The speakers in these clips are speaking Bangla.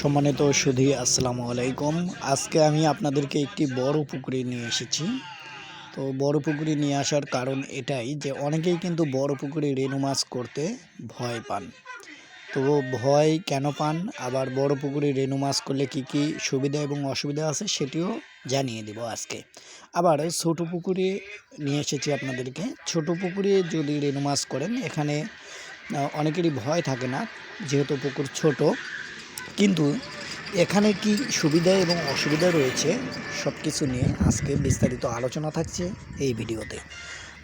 সম্মানিত সুধী, আসসালামু আলাইকুম। আজকে আমি আপনাদেরকে একটি বড় পুকুরে নিয়ে এসেছি। তো বড় পুকুরে নিয়ে আসার কারণ এটাই যে, অনেকেই কিন্তু বড় পুকুরে রেনু মাছ করতে ভয় পান। তো ভয় কেন পান? আবার বড় পুকুরে রেনু মাছ করলে কি কি সুবিধা এবং অসুবিধা আছে সেটিও জানিয়ে দেব আজকে। আবার ছোট পুকুরে নিয়ে এসেছি আপনাদেরকে। ছোট পুকুরে যদি রেনু মাছ করেন, এখানে অনেকেরই ভয় থাকে না, যেহেতু পুকুর ছোট। কিন্তু এখানে কি সুবিধা এবং অসুবিধা রয়েছে সব কিছু নিয়ে আজকে বিস্তারিত আলোচনা থাকছে এই ভিডিওতে।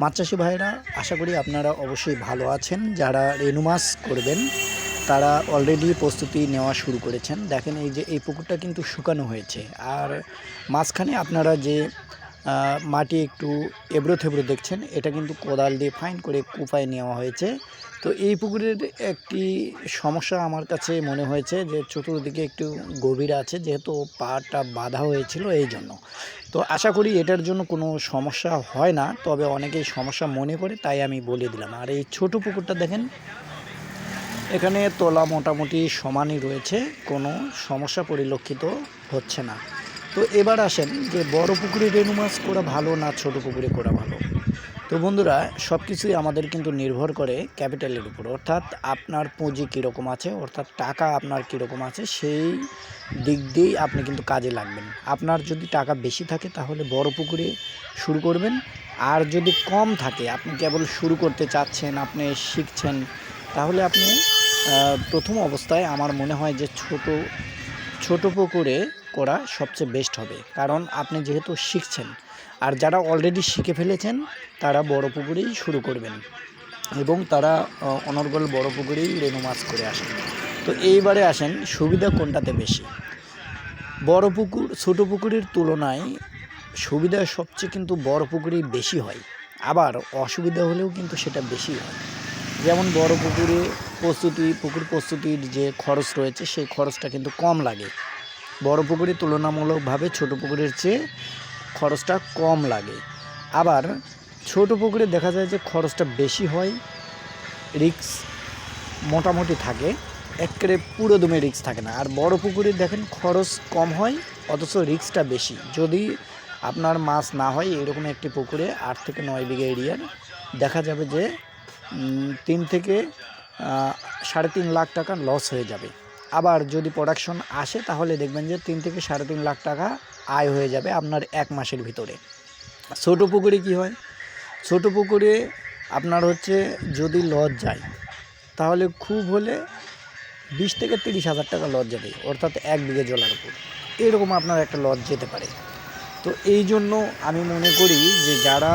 মাছ চাষি ভাইরা, আশা করি আপনারা অবশ্যই ভালো আছেন। যারা রেনু মাছ করবেন, তারা অলরেডি প্রস্তুতি নেওয়া শুরু করেছেন। দেখেন এই যে, এই পুকুরটা কিন্তু শুকানো হয়েছে। আর মাঝখানে আপনারা যে মাটি একটু এবড়ো থেবড়ো দেখছেন। এটা কিন্তু কোদাল দিয়ে ফাইন করে কুপায় নেওয়া হয়েছে। তো এই পুকুরের একটি সমস্যা আমার কাছে মনে হয়েছে যে চতুর্দিকে একটু গভীর আছে, যেহেতু পাটা বাঁধা হয়েছিল এই জন্য। তো আশা করি এটার জন্য কোনো সমস্যা হয় না, তবে অনেকেই সমস্যা মনে করে, তাই আমি বলে দিলাম। আর এই ছোট পুকুরটা দেখেন, এখানে তোলা মোটামুটি সমানই রয়েছে, কোনো সমস্যা পরিলক্ষিত হচ্ছে না। তো এবার আসেন যে বড় পুকুরে রেনু মাছ করা ভালো না ছোট পুকুরে করা ভালো? তো বন্ধুরা সব কিছুই আমাদের কিন্তু নির্ভর করে ক্যাপিটালের উপর। অর্থাৎ আপনার পুঁজি কীরকম আছে, অর্থাৎ টাকা আপনার কীরকম আছে, সেই দিক দিয়েই আপনি কিন্তু কাজে লাগবেন। আপনার যদি টাকা বেশি থাকে, তাহলে বড় পুকুরে শুরু করবেন। আর যদি কম থাকে, আপনি কেবল শুরু করতে চাচ্ছেন, আপনি শিখছেন, তাহলে আপনি প্রথম অবস্থায় আমার মনে হয় যে ছোট ছোট পুকুরে করা সবচেয়ে বেস্ট হবে। কারণ আপনি যেহেতু শিখছেন, আর যারা অলরেডি শিখে ফেলেছেন, তারা বড় পুকুরেই শুরু করবেন এবং তারা অনর্গল বড় পুকুরেই রেনু মাছ করে আসেন। তো এইবারে আসেন, সুবিধা কোনটাতে বেশি? বড় পুকুর, ছোটো পুকুরের তুলনায় সুবিধা সবচেয়ে কিন্তু বড় পুকুরেই বেশি হয়। আবার অসুবিধা হলেও কিন্তু সেটা বেশি হয়। যেমন বড় পুকুরে প্রস্তুতি, পুকুর প্রস্তুতির যে খরচ রয়েছে, সেই খরচটা কিন্তু কম লাগে। বড় পুকুরে তুলনামূলকভাবে ছোট পুকুরের চেয়ে খরচটা কম লাগে। আবার ছোট পুকুরে দেখা যায় যে খরচটা বেশি হয় রিক্স মোটামুটি থাকে, একেবারে পুরো দমে রিক্স থাকে না। আর বড় পুকুরে দেখেন খরচ কম হয়, অথচ রিক্সটা বেশি। যদি আপনার মাছ না হয়, এরকম একটি পুকুরে আট থেকে নয় বিঘা এরিয়ার, দেখা যাবে যে তিন থেকে সাড়ে তিন লাখ টাকা লস হয়ে যাবে। আবার যদি প্রোডাকশন আসে, তাহলে দেখবেন যে তিন থেকে সাড়ে তিন লাখ টাকা আয় হয়ে যাবে আপনার এক মাসের ভিতরে। ছোটো পুকুরে কি হয়? ছোটো পুকুরে আপনার হচ্ছে যদি লজ যায়, তাহলে খুব হলে বিশ থেকে তিরিশ হাজার টাকা লজ যাবে, অর্থাৎ এক বিঘে জলার উপর। এরকম আপনার একটা লজ যেতে পারে। তো এই জন্য আমি মনে করি যে যারা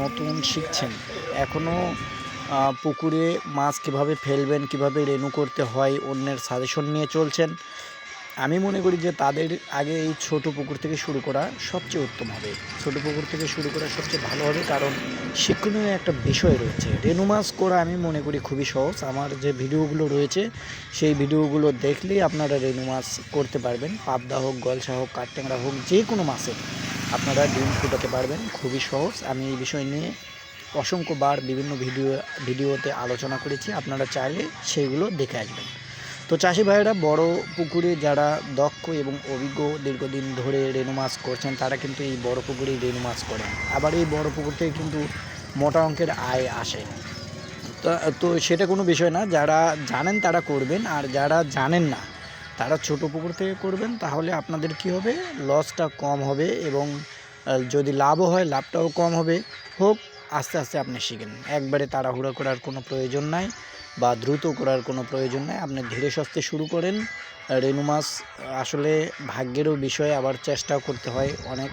নতুন শিখছেন এখনও পুকুরে মাছ কীভাবে ফেলবেন, কীভাবে রেনু করতে হয়, অন্যের সাজেশন নিয়ে চলছেন। আমি মনে করি যে তাদের আগে এই ছোট পুকুর থেকে শুরু করা সবচেয়ে উত্তম হবে। ছোট পুকুর থেকে শুরু করা সবচেয়ে ভালো হবে কারণ শিক্ষণীয় একটা বিষয় রয়েছে। রেনু মাছ করা আমি মনে করি খুবই সহজ। আমার যে ভিডিওগুলো রয়েছে, সেই ভিডিওগুলো দেখলেই আপনারা রেনু মাছ করতে পারবেন। পাবদা হোক, গলসা হোক, কাঠট্যাংরা হোক যে কোনো মাছের আপনারা ডিম ফুটাতে পারবেন। খুবই সহজ। আমি এই বিষয় নিয়ে অসংখ্যবার বিভিন্ন ভিডিও, ভিডিওতে আলোচনা করেছি। আপনারা চাইলে সেগুলো দেখে আসবেন। তো চাষি ভাইয়েরা, বড় পুকুরে যারা দক্ষ এবং অভিজ্ঞ দীর্ঘদিন ধরে রেনু মাছ করছেন, তারা কিন্তু এই বড় পুকুরেই রেনু মাছ করেন। আবার এই বড় পুকুর থেকে কিন্তু মোটা অঙ্কের আয় আসে। তো সেটা কোনো বিষয় না, যারা জানেন তারা করবেন, আর যারা জানেন না, তারা ছোট পুকুর থেকে করবেন, তাহলে আপনাদের কি হবে? লসটা কম হবে এবং যদি লাভও হয়, লাভটাও কম হবে। হোক আস্তে আস্তে আপনি শিখেন। একবারে তাড়াহুড়ো করার কোনো প্রয়োজন নাই বা দ্রুত করার কোনো প্রয়োজন নাই। আপনি ধীরে সুস্থে শুরু করেন। রেনু মাছ আসলে ভাগ্যেরও বিষয়, আবার চেষ্টাও করতে হয় অনেক।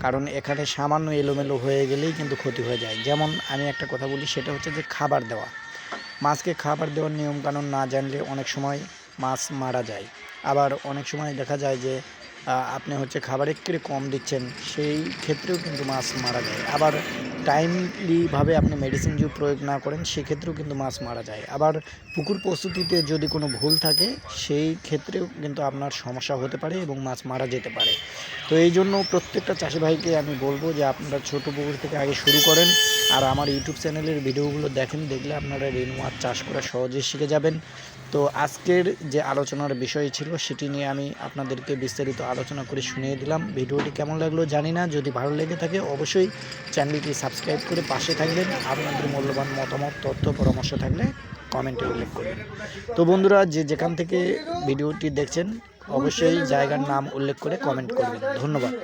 কারণ এখানে সামান্য এলোমেলো হয়ে গেলেই কিন্তু ক্ষতি হয়ে যায়। যেমন আমি একটা কথা বলি, সেটা হচ্ছে যে খাবার দেওয়া। মাছকে খাবার দেওয়ার নিয়মকানুন না জানলে অনেক সময় মাছ মারা যায়। আবার অনেক সময় দেখা যায় যে আপনি হচ্ছে খাবার একটু কম দিচ্ছেন, সেই ক্ষেত্রেও কিন্তু মাছ মারা যায়। আবার টাইমলিভাবে আপনি মেডিসিন যদি প্রয়োগ না করেন সেক্ষেত্রেও কিন্তু মাছ মারা যায়। আবার পুকুর প্রস্তুতিতে যদি কোনো ভুল থাকে, সেই ক্ষেত্রেও কিন্তু আপনার সমস্যা হতে পারে এবং মাছ মারা যেতে পারে। তো এই জন্য প্রত্যেকটা চাষি ভাইকে আমি বলব যে, আপনারা ছোট পুকুর থেকে আগে শুরু করেন। আর আমার ইউটিউব চ্যানেলের ভিডিওগুলো দেখেন, দেখলে আপনারা রেনু মাছ চাষ করা সহজেই শিখে যাবেন। তো আজকের যে আলোচনার বিষয় ছিল, সেটি নিয়ে আমি আপনাদেরকে বিস্তারিত আলোচনা করে শুনিয়ে দিলাম। ভিডিওটি কেমন লাগল জানি না, যদি ভালো লেগে থাকে অবশ্যই চ্যানেলটি সাবস্ক্রাইব করে পাশে থাকবেন। আপনাদের মূল্যবান মতামত, তথ্য, পরামর্শ থাকলে কমেন্টে উল্লেখ করবেন। তো বন্ধুরা, যে যেখান থেকে ভিডিওটি দেখছেন, অবশ্যই জায়গার নাম উল্লেখ করে কমেন্ট করবেন। ধন্যবাদ।